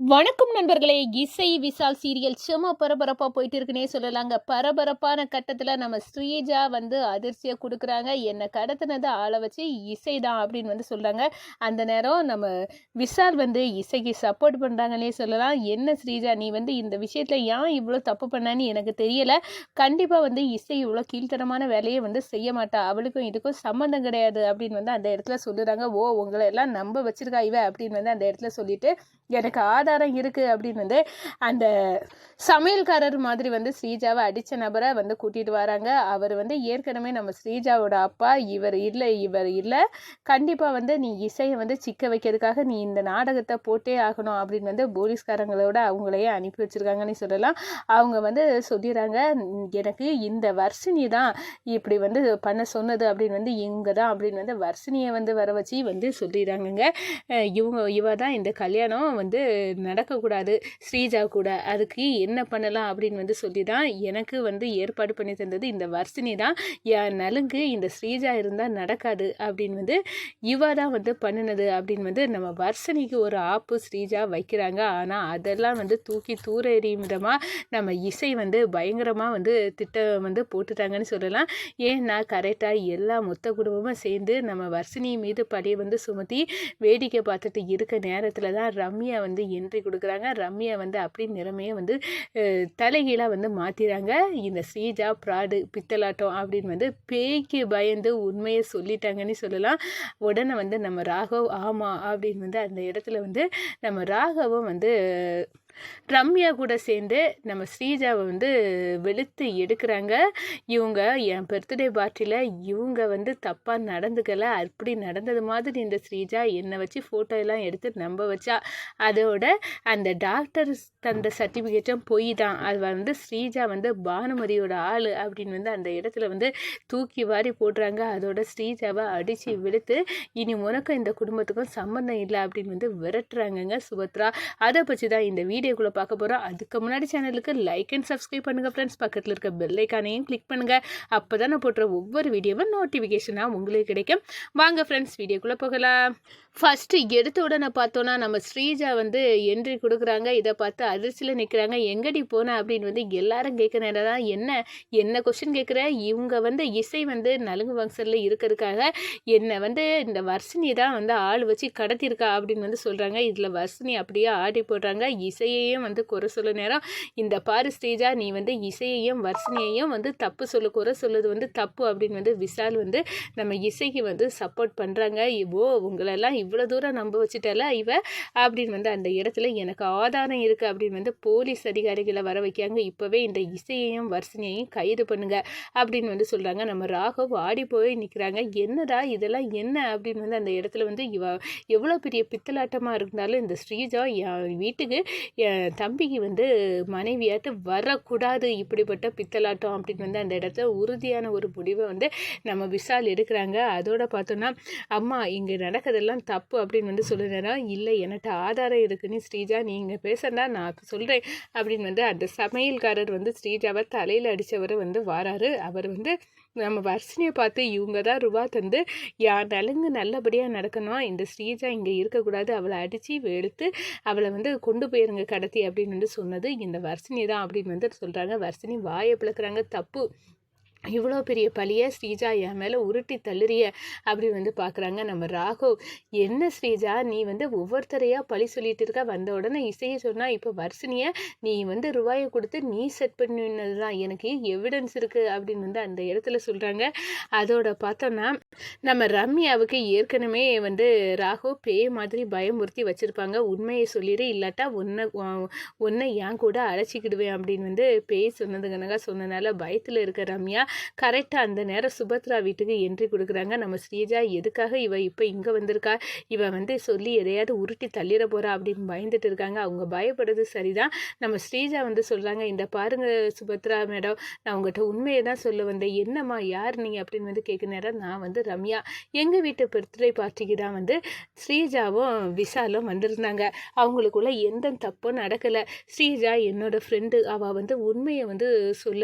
வணக்கம் நண்பர்களே. இசை விசால் சீரியல் சும்மா பரபரப்பாக போயிட்டு இருக்குன்னே சொல்லலாங்க. பரபரப்பான கட்டத்தில் நம்ம ஸ்ரீஜா வந்து அதிர்ச்சியை கொடுக்குறாங்க. என்னை கடத்தினது ஆளை வச்சு இசை தான் அப்படின்னு வந்து சொல்கிறாங்க அந்த நேரம் நம்ம விசால் வந்து இசைக்கு சப்போர்ட் பண்ணுறாங்கன்னே சொல்லலாம். என்ன ஸ்ரீஜா நீ வந்து இந்த விஷயத்தில் ஏன் இவ்வளோ தப்பு பண்ணான்னு எனக்கு தெரியலை. கண்டிப்பாக வந்து இசை இவ்வளோ கீழ்த்தரமான வேலையை வந்து செய்ய மாட்டா. அவளுக்கும் இதுக்கும் சம்மந்தம் கிடையாது அப்படின்னு வந்து அந்த இடத்துல சொல்லுறாங்க. ஓ உங்களை எல்லாம் நம்ப வச்சிருக்கா இவ அப்படின்னு வந்து அந்த இடத்துல சொல்லிட்டு எனக்கு ஆதாரம் இருக்குது அப்படின்னு வந்து அந்த சமையல்காரர் மாதிரி வந்து ஸ்ரீஜாவை அடித்த நபரை வந்து கூட்டிகிட்டு வராங்க. அவர் வந்து ஏற்கனவே நம்ம ஸ்ரீஜாவோட அப்பா இவர் இல்லை இவர் இல்லை. கண்டிப்பாக வந்து நீ இசையை வந்து சிக்க வைக்கிறதுக்காக நீ இந்த நாடகத்தை போட்டே ஆகணும் அப்படின்னு வந்து போலீஸ்காரங்களோட அவங்களையே அனுப்பி வச்சுருக்காங்கன்னு சொல்லலாம். அவங்க வந்து சொல்லிடுறாங்க எனக்கு இந்த வர்ஷினி தான் இப்படி வந்து பண்ண சொன்னது அப்படின்னு வந்து இங்கே தான் அப்படின்னு வந்து வர்ஷினியை வந்து வர வச்சு வந்து சொல்லிடுறாங்கங்க. இவங்க இவ தான் இந்த கல்யாணம் வந்து நடக்கக்கூடாது. ஸ்ரீஜா கூட அதுக்கு என்ன பண்ணலாம் அப்படின்னு வந்து சொல்லி தான் எனக்கு வந்து ஏற்பாடு பண்ணி தந்தது இந்த வர்ஷினி தான். என் நலுங்கு இந்த ஸ்ரீஜா இருந்தால் நடக்காது அப்படின்னு வந்து இவா தான் வந்து பண்ணினது அப்படின்னு வந்து நம்ம வர்ஷினிக்கு ஒரு ஆப்பு ஸ்ரீஜா வைக்கிறாங்க. ஆனால் அதெல்லாம் வந்து தூக்கி தூர எறியும் விதமாக நம்ம இசை வந்து பயங்கரமாக வந்து திட்டம் வந்து போட்டுட்டாங்கன்னு சொல்லலாம். ஏன்னா கரெக்டாக எல்லா மொத்த குடும்பமும் சேர்ந்து நம்ம வர்ஷினி மீது பழைய வந்து சுமத்தி வேடிக்கை பார்த்துட்டு இருக்க நேரத்தில் தான் ரம்யா வந்து என்ட்ரி கொடுக்குறாங்க. ரம்யா வந்து அப்படி நிறமையை வந்து தலைகீழாக வந்து மாற்றிறாங்க இந்த ஸ்ரீஜா ப்ராடு பித்தலாட்டம் அப்படின்னு வந்து பேய்க்கு பயந்து உண்மையை சொல்லிட்டாங்கன்னு சொல்லலாம். உடனே வந்து நம்ம ராகவ் ஆமாம் அப்படின்னு வந்து அந்த இடத்துல வந்து நம்ம ராகவும் வந்து ரம்யா கூட சேர்ந்து நம்ம ஸ்ரீஜாவை வந்து வெளுத்து எடுக்கிறாங்க. இவங்க என் பர்த்டே பார்ட்டியில் இவங்க வந்து தப்பாக நடந்துக்கலை. அப்படி நடந்தது மாதிரி இந்த ஸ்ரீஜா என்னை வச்சு ஃபோட்டோ எல்லாம் எடுத்து நம்ப வச்சா. அதோட அந்த டாக்டர் தந்த சர்டிஃபிகேட்டும் பொய் தான். அது வந்து ஸ்ரீஜா வந்து பானுமதியோட ஆள் அப்படின்னு வந்து அந்த இடத்துல வந்து தூக்கி வாரி போடுறாங்க. அதோட ஸ்ரீஜாவை அடித்து வெளுத்து இனி உனக்கும் இந்த குடும்பத்துக்கும் சம்மந்தம் இல்லை அப்படின்னு வந்து விரட்டுறாங்கங்க சுபத்ரா. அதை பற்றி தான் இந்த வீடியோ வீடியோக்குள்ளே பார்க்க போகிறோம் அதுக்கு முன்னாடி சேனலுக்கு லைக் அண்ட் சப்ஸ்கிரைப் பண்ணுங்கள் ஃப்ரெண்ட்ஸ் பக்கத்தில் இருக்க பெல்லைக்கானையும் கிளிக் பண்ணுங்கள் அப்போ தான் நான் போடுற ஒவ்வொரு வீடியோவும் நோட்டிஃபிகேஷனாக உங்களுக்கு கிடைக்கும். வாங்க ஃப்ரெண்ட்ஸ் வீடியோக்குள்ளே போகலாம். ஃபஸ்ட்டு எடுத்த உடனே பார்த்தோன்னா நம்ம ஸ்ரீஜா வந்து என்ட்ரி கொடுக்குறாங்க. இதை பார்த்து அதிர்ச்சியில் நிற்கிறாங்க எங்கடி போன? அப்படின்னு வந்து எல்லாரும் கேட்குற நேரம் தான். என்ன? என்ன கொஸ்டின் கேட்குற? இவங்க வந்து இசை வந்து நலுங்கு ஃபங்க்ஷனில் இருக்கிறதுக்காக என்னை வந்து இந்த வர்ஷினி தான் வந்து ஆள் வச்சு கடத்தியிருக்கா அப்படின்னு வந்து சொல்கிறாங்க இதில் வர்ஷினி அப்படியே ஆடி போடுறாங்க. இசை இசையையும் வந்து குறை சொல்ல நேரம் இந்த பாரு ஸ்ரீஜா நீ வந்து இசையையும் வர்ஷினியையும் வந்து தப்பு சொல்ல குறை சொல்லுது வந்து தப்பு அப்படின்னு வந்து விஷால் வந்து நம்ம இசைக்கு வந்து சப்போர்ட் பண்ணுறாங்க ஓ உங்களெல்லாம் இவ்வளோ தூரம் நம்ப வச்சுட்டால இவ அப்படின்னு வந்து அந்த இடத்துல எனக்கு ஆதாரம் இருக்குது அப்படின்னு வந்து போலீஸ் அதிகாரிகளை வர வைக்காங்க இப்போவே இந்த இசையையும் வர்ஷினியையும் கைது பண்ணுங்க அப்படின்னு வந்து சொல்கிறாங்க நம்ம ராகவ் ஆடி போய் நிற்கிறாங்க என்னடா இதெல்லாம் என்ன அப்படின்னு வந்து அந்த இடத்துல வந்து இவ எவ்வளோ பெரிய பித்தலாட்டமாக இருந்தாலும் இந்த ஸ்ரீஜா என் வீட்டுக்கு என் தம்பிக்கு வந்து மனைவியாத்து வரக்கூடாது இப்படிப்பட்ட பித்தலாட்டம் அப்படின்னு வந்து அந்த இடத்துல உறுதியான ஒரு முடிவை வந்து நம்ம விசால் எடுக்கிறாங்க. அதோட பார்த்தோன்னா அம்மா இங்கே நடக்கிறதெல்லாம் தப்பு அப்படின்னு வந்து சொல்லுறா இல்லை என்கிட்ட ஆதாரம் இருக்குன்னு ஸ்ரீஜா நீங்கள் பேசுறதா நான் சொல்கிறேன் அப்படின்னு வந்து அந்த சமையல்காரர் வந்து ஸ்ரீஜாவை தலையில் அடித்தவர் வந்து வாராரு. அவர் வந்து நம்ம வர்ஷினியை பார்த்து இவங்க தான் ரூபா தந்து யார் நலுங்கு நல்லபடியாக நடக்கணும். இந்த ஸ்ரீஜா இங்கே இருக்கக்கூடாது. அவளை அடித்து எடுத்து அவளை வந்து கொண்டு போயிருங்க கடத்தி அப்படின்னு வந்து சொன்னது இந்த வர்ஷினி தான் அப்படின்னு வந்து சொல்கிறாங்க வர்ஷினி வாயை பிளக்குறாங்க. தப்பு. இவ்வளோ பெரிய பழியை ஸ்ரீஜா என் மேலே உருட்டி தள்ளுறிய அப்படி வந்து பார்க்குறாங்க நம்ம ராகவ் என்ன ஸ்ரீஜா? நீ வந்து ஒவ்வொருத்தரையாக பழி சொல்லிட்டு இருக்க? வந்த உடனே இசையை சொன்னால் இப்போ வர்ஷினியை நீ வந்து ரூபாயை கொடுத்து நீ செட் பண்ணினது தான் எனக்கு எவிடன்ஸ் இருக்குது அப்படின்னு வந்து அந்த இடத்துல சொல்கிறாங்க அதோட பார்த்தோன்னா நம்ம ரம்யாவுக்கு ஏற்கனவே வந்து ராகவ் பேய் மாதிரி பயமுறுத்தி வச்சுருப்பாங்க. உண்மையை சொல்லிடு இல்லாட்டா ஒன்றை ஒன்றை ஏன் கூட அழைச்சிக்கிடுவேன் அப்படின்னு வந்து பேய் சொன்னதுங்கனக்கா சொன்னனால பயத்தில் இருக்க ரம்யா கரெக்டாக அந்த நேரம் சுபத்ரா வீட்டுக்கு என்ட்ரி கொடுக்குறாங்க. நம்ம ஸ்ரீஜா எதுக்காக இவ இப்போ இங்கே வந்திருக்கா? இவ வந்து சொல்லி எதையாவது உருட்டி தள்ளிட போகிறா அப்படின்னு பயந்துட்டு இருக்காங்க. அவங்க பயப்படுறது சரிதான். நம்ம ஸ்ரீஜா வந்து சொல்கிறாங்க இந்த பாருங்க சுபத்ரா மேடம் நான் உங்கள்கிட்ட உண்மையை தான் சொல்ல வந்தேன். என்னம்மா யார் நீங்கள் அப்படின்னு வந்து கேட்க நேரம் நான் வந்து ரம்யா. எங்கள் வீட்டு பர்த்டே பார்ட்டிக்கு தான் வந்து ஸ்ரீஜாவும் விஷாலும் வந்திருந்தாங்க. அவங்களுக்குள்ள எந்த தப்பும் நடக்கலை. ஸ்ரீஜா என்னோட ஃப்ரெண்டு அவள் வந்து உண்மையை வந்து சொல்ல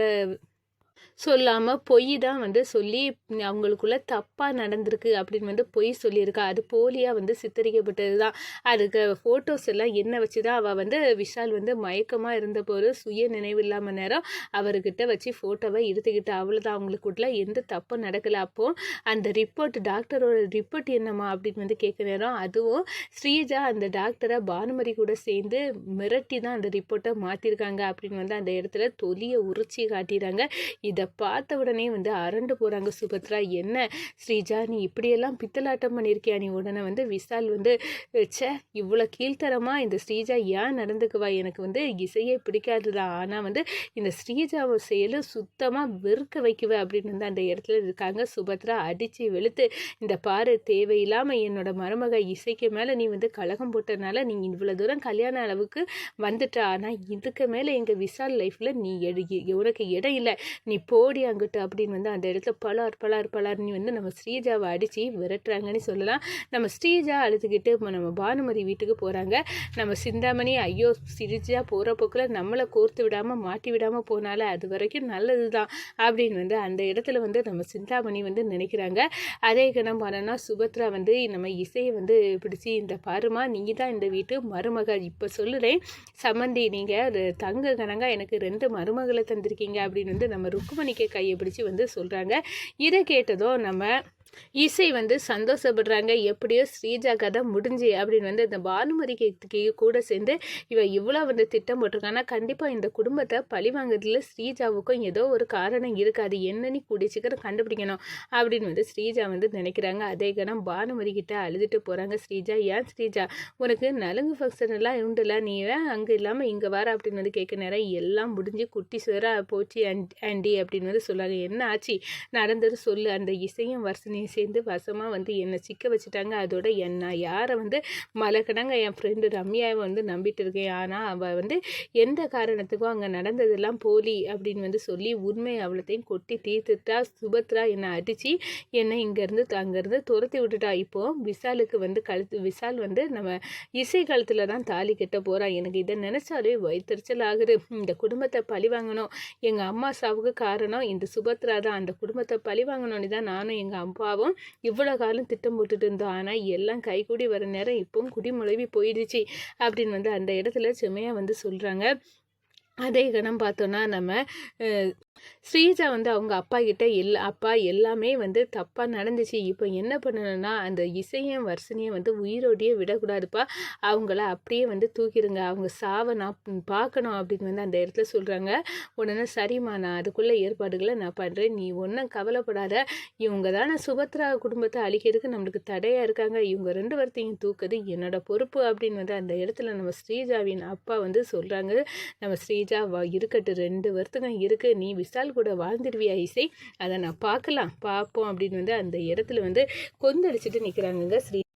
சொல்லாமல் பொய் தான் வந்து சொல்லி அவங்களுக்குள்ள தப்பாக நடந்திருக்கு அப்படின்னு வந்து பொய் சொல்லியிருக்கா. அது போலியாக வந்து சித்தரிக்கப்பட்டது தான் அதுக்கு ஃபோட்டோஸ் எல்லாம் என்ன வச்சு தான் அவள் வந்து விஷால் வந்து மயக்கமாக இருந்தபோது சுய நினைவு இல்லாமல் நேரம் அவர்கிட்ட வச்சு ஃபோட்டோவை எடுத்துக்கிட்டு அவ்வளோதான் அவங்களுக்குள்ள எந்த தப்பும் நடக்கலை. அப்போது அந்த ரிப்போர்ட் டாக்டரோட ரிப்போர்ட் என்னம்மா அப்படின்னு வந்து கேட்க நேரம் அதுவும் ஸ்ரீஜா அந்த டாக்டரை பானுமதி கூட சேர்ந்து மிரட்டி தான் அந்த ரிப்போர்ட்டை மாற்றிருக்காங்க அப்படின்னு வந்து அந்த இடத்துல தொலியை உரிச்சி காட்டிடுறாங்க. இதை பார்த்த உடனே வந்து அரண்டு போகிறாங்க சுபத்ரா. என்ன ஸ்ரீஜா நீ இப்படியெல்லாம் பித்தலாட்டம் பண்ணியிருக்கியா? நீ உடனே வந்து விசால் வந்து ச்சே இவ்வளோ கீழ்த்தரமாக இந்த ஸ்ரீஜா ஏன் நடந்துக்குவா? எனக்கு வந்து இசையே பிடிக்காதுதான் ஆனால் வந்து இந்த ஸ்ரீஜாவை செயலும் சுத்தமாக வெறுக்க வைக்குவ அப்படின்னு வந்து அந்த இடத்துல இருக்காங்க சுபத்ரா. அடித்து வெளுத்து இந்த பாரு தேவையில்லாமல் என்னோட மருமக இசைக்கு மேலே நீ வந்து கலகம் போட்டதுனால நீ இவ்வளோ தூரம் கல்யாண அளவுக்கு வந்துட்ட. ஆனால் இதுக்கு மேலே எங்கள் விசால் லைஃப்பில் நீ எடு உனக்கு இடம் இல்லை. நீ போ போடி அங்கிட்டு அப்படின்னு வந்து அந்த இடத்துல பலார் பலார் பலார்னு வந்து நம்ம ஸ்ரீஜாவை அடித்து விரட்டுறாங்கன்னு சொல்லலாம். நம்ம ஸ்ரீஜா அழுதுகிட்டு நம்ம பானுமதி வீட்டுக்கு போகிறாங்க நம்ம சிந்தாமணி ஐயோ ஸ்ரீஜா போகிற போக்கில் நம்மளை கோர்த்து விடாமல் மாட்டி விடாமல் போனால அது வரைக்கும் நல்லது தான் அப்படின்னு வந்து அந்த இடத்துல வந்து நம்ம சிந்தாமணி வந்து நினைக்கிறாங்க. அதே கணம் பண்ணனா சுபத்ரா வந்து நம்ம இசையை வந்து பிடிச்சி இந்த பாருமா நீ தான் இந்த வீட்டு மருமகள் இப்போ சொல்லுறேன். சம்மந்தி நீங்கள் தங்க கணங்க எனக்கு ரெண்டு மருமகளை தந்திருக்கீங்க அப்படின்னு வந்து நம்ம ருக்குமணி ருக்குமணிக்கு கையை பிடிச்சி வந்து சொல்கிறாங்க இதை கேட்டதும் நம்ம இசை வந்து சந்தோஷப்படுறாங்க. எப்படியோ ஸ்ரீஜா கதை முடிஞ்சு அப்படின்னு வந்து இந்த பானுமதிக்கு கூட சேர்ந்து இவ இவ்வளோ வந்து திட்டம் போட்டிருக்காங்கன்னா கண்டிப்பாக இந்த குடும்பத்தை பழி வாங்குறதுல ஸ்ரீஜாவுக்கும் ஏதோ ஒரு காரணம் இருக்காது. என்னன்னு கூடிய சீக்கிரம் கண்டுபிடிக்கணும் அப்படின்னு வந்து ஸ்ரீஜா வந்து நினைக்கிறாங்க. அதே கணம் பானுமதி கிட்ட அழுதுட்டு போகிறாங்க ஸ்ரீஜா ஏன் ஸ்ரீஜா? உனக்கு நலுங்கு ஃபங்க்ஷன் எல்லாம் உண்டுல. நீ ஏன் அங்கே இல்லாமல் இங்கே வர? அப்படின்னு வந்து கேட்க நேரம் எல்லாம் முடிஞ்சு குட்டி சுவராக போச்சு ஆண்டி அப்படின்னு வந்து சொல்லுவாங்க என்ன ஆச்சு? நடந்தது சொல்லு. அந்த இசையும் என்னை சேர்ந்து வசமாக வந்து என்னை சிக்க வச்சுட்டாங்க. அதோட என்ன யாரை வந்து மலக்கடங்க என் ஃப்ரெண்டு ரம்யாவை வந்து நம்பிட்டு இருக்கேன். ஆனால் அவள் வந்து எந்த காரணத்துக்கும் அங்கே நடந்ததெல்லாம் போலி அப்படின்னு வந்து சொல்லி உண்மை அவ்வளோத்தையும் கொட்டி தீர்த்துட்டா சுபத்ரா என்னை அடித்து என்னை இங்கேருந்து அங்கேருந்து துரத்தி விட்டுட்டா. இப்போது விசாலுக்கு வந்து கழுத்து விசால் வந்து நம்ம இசை காலத்தில் தான் தாலி கட்ட போகிறான் எனக்கு இதை நினச்சாலே வயிற்றுச்சல் ஆகுது. இந்த குடும்பத்தை பழி வாங்கணும். எங்கள் அம்மா சாவுக்கு காரணம் இந்த சுபத்ரா தான். அந்த குடும்பத்தை பழி வாங்கணும்னு தான் நானும் எங்கள் அம்மா பாவம் இவ்வளோ காலம் திட்டம் போட்டுட்டு இருந்தோம். ஆனால் எல்லாம் கைகூடி வர நேரம் இப்போவும் குடிமுழவி போயிடுச்சு அப்படின்னு வந்து அந்த இடத்துல செம்மையாக வந்து சொல்கிறாங்க அதே கணம் பார்த்தோன்னா நம்ம ஸ்ரீஜா வந்து அவங்க அப்பா கிட்ட எல்லா அப்பா எல்லாமே வந்து தப்பாக நடந்துச்சு. இப்போ என்ன பண்ணணும்னா அந்த இசையும் வர்சனையும் வந்து உயிரோடையே விடக்கூடாதுப்பா. அவங்கள அப்படியே வந்து தூக்கிடுங்க. அவங்க சாவை நான் பார்க்கணும் அப்படின்னு வந்து அந்த இடத்துல சொல்கிறாங்க உடனே சரிம்மா நான் அதுக்குள்ளே ஏற்பாடுகளை நான் பண்ணுறேன் நீ ஒன்றும் கவலைப்படாத. இவங்க தானே சுபத்ரா குடும்பத்தை அழிக்கிறதுக்கு நம்மளுக்கு தடையாக இருக்காங்க. இவங்க ரெண்டு வார்த்தையும் தூக்குது. என்னோட பொறுப்பு அப்படின்னு வந்து அந்த இடத்துல நம்ம ஸ்ரீஜாவின் அப்பா வந்து சொல்கிறாங்க நம்ம ஸ்ரீஜா இருக்கட்டும். ரெண்டு வருத்தங்க இருக்குது நீ விஷால் கூட வாழ்ந்துடுவியா இசை? அதை நான் பார்க்கலாம். பார்ப்போம் அப்படின்னு வந்து அந்த இடத்துல வந்து கொந்தளிச்சுட்டு நிற்கிறாங்கங்க ஸ்ரீ